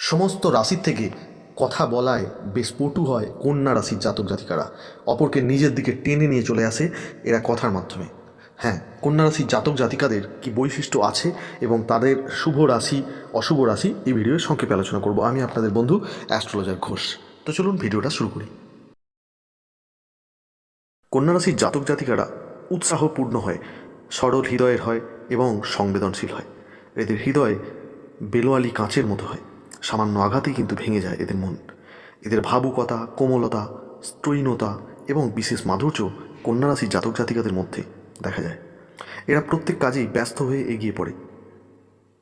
সমস্ত রাশির থেকে কথা বলায় বেশ পটু হয় কন্যা রাশির জাতক জাতিকারা। অপরকে নিজের দিকে টেনে নিয়ে চলে আসে এরা কথার মাধ্যমে। হ্যাঁ কন্যা রাশির জাতক জাতিকাদের কি বৈশিষ্ট্য আছে এবং তাদের শুভ রাশি, অশুভ রাশি এই ভিডিওয়ে সংক্ষেপে আলোচনা করব। আমি আপনাদের বন্ধু অ্যাস্ট্রোলজার ঘোষ। তো চলুন ভিডিওটা শুরু করি। কন্যা রাশির জাতক জাতিকারা উৎসাহপূর্ণ হয়, সরল হৃদয়ের হয় এবং সংবেদনশীল হয়। এদের হৃদয় বেলোয়ালি কাঁচের মতো হয়। সামান্য আঘাতেই কিন্তু ভেঙে যায় এদের মন। এদের ভাবুকতা, কোমলতা, স্ত্রৈণতা এবং বিশেষ মাধুর্য কন্যা রাশির জাতক জাতিকাদের মধ্যে দেখা যায়। এরা প্রত্যেক কাজেই ব্যস্ত হয়ে এগিয়ে পড়ে।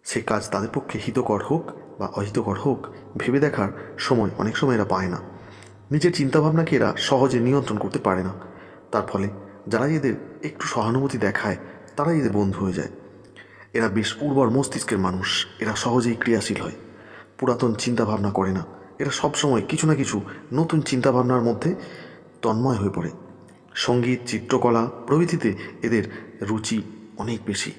সে কাজ তাদের পক্ষে হিতকর হোক বা অহিতকর হোক, ভেবে দেখার সময় অনেক সময় এরা পায় না। নিজের চিন্তাভাবনাকে এরা সহজে নিয়ন্ত্রণ করতে পারে না। তার ফলে যারা এদের একটু সহানুভূতি দেখায়, তারাই এদের বন্ধু হয়ে যায়। এরা বেশ উর্বর মস্তিষ্কের মানুষ। এরা সহজেই ক্রিয়াশীল হয়। পুরাতন চিন্তাভাবনা করে না। এরা সবসময় কিছু না কিছু নতুন চিন্তাভাবনার মধ্যে তন্ময় হয়ে পড়ে। সংগীত, চিত্রকলা প্রভৃতিতে এদের রুচি অনেক বেশি।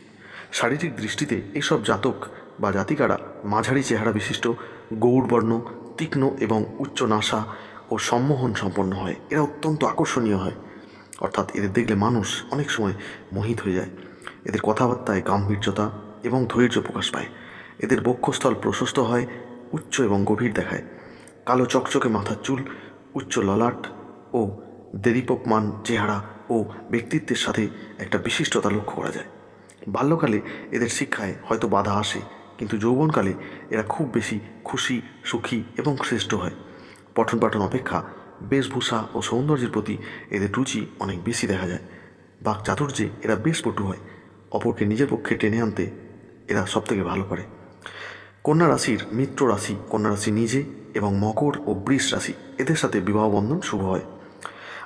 শারীরিক দৃষ্টিতে এসব জাতক বা জাতিকারা মাঝারি চেহারা বিশিষ্ট, গৌড়বর্ণ, তীক্ষ্ণ এবং উচ্চ নাসা ও সম্মোহন সম্পন্ন হয়। এরা অত্যন্ত আকর্ষণীয় হয়। অর্থাৎ এদের দেখলে মানুষ অনেক সময় মোহিত হয়ে যায়। এদের কথাবার্তায় গাম্ভীর্যতা এবং ধৈর্য প্রকাশ পায়। এদের বক্ষস্থল প্রশস্ত হয় উচ্চ এবং গভীর দেখায়। কালো চকচকে মাথার চুল, উচ্চ ললাট ও দেদীপমান চেহারা ও ব্যক্তিত্বের সাথে একটা বিশিষ্টতা লক্ষ্য করা যায়। বাল্যকালে এদের শিক্ষায় হয়তো বাধা আসে, কিন্তু যৌবনকালে এরা খুব বেশি খুশি, সুখী এবং শ্রেষ্ঠ হয়। পঠন পাঠন অপেক্ষা, বেশভূষা ও সৌন্দর্যের প্রতি এদের রুচি অনেক বেশি দেখা যায়। বাক চাতুর্যে এরা বেশ পটু হয়, অপরকে নিজের পক্ষে টেনে আনতে এরা সবথেকে ভালো পারে কন্যা রাশির মিত্র রাশি, কন্যা রাশি নিজে এবং মকর ও বৃষ রাশি, এদের সাথে বিবাহ বন্ধন শুভ হয়।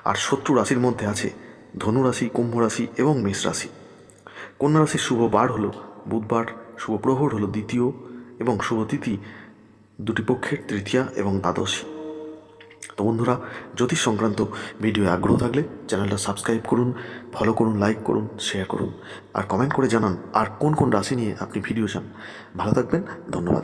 আর শত্রু রাশির মধ্যে আছে ধনু রাশি, কুম্ভ রাশি এবং মেষ রাশি। কন্যা রাশির শুভ বার হলো বুধবার, শুভ প্রহর হলো দ্বিতীয় এবং শুভ তিথি দুটি পক্ষের তৃতীয়া এবং দ্বাদশী। তো বন্ধুরা, জ্যোতিষ সংক্রান্ত ভিডিও আগ্রহ থাকলে চ্যানেলটা সাবস্ক্রাইব করুন ফলো করুন লাইক করুন শেয়ার করুন, আর কমেন্ট করে জানান আর কোন কোন রাশি নিয়ে আপনি ভিডিও চান। ভালো থাকবেন, ধন্যবাদ।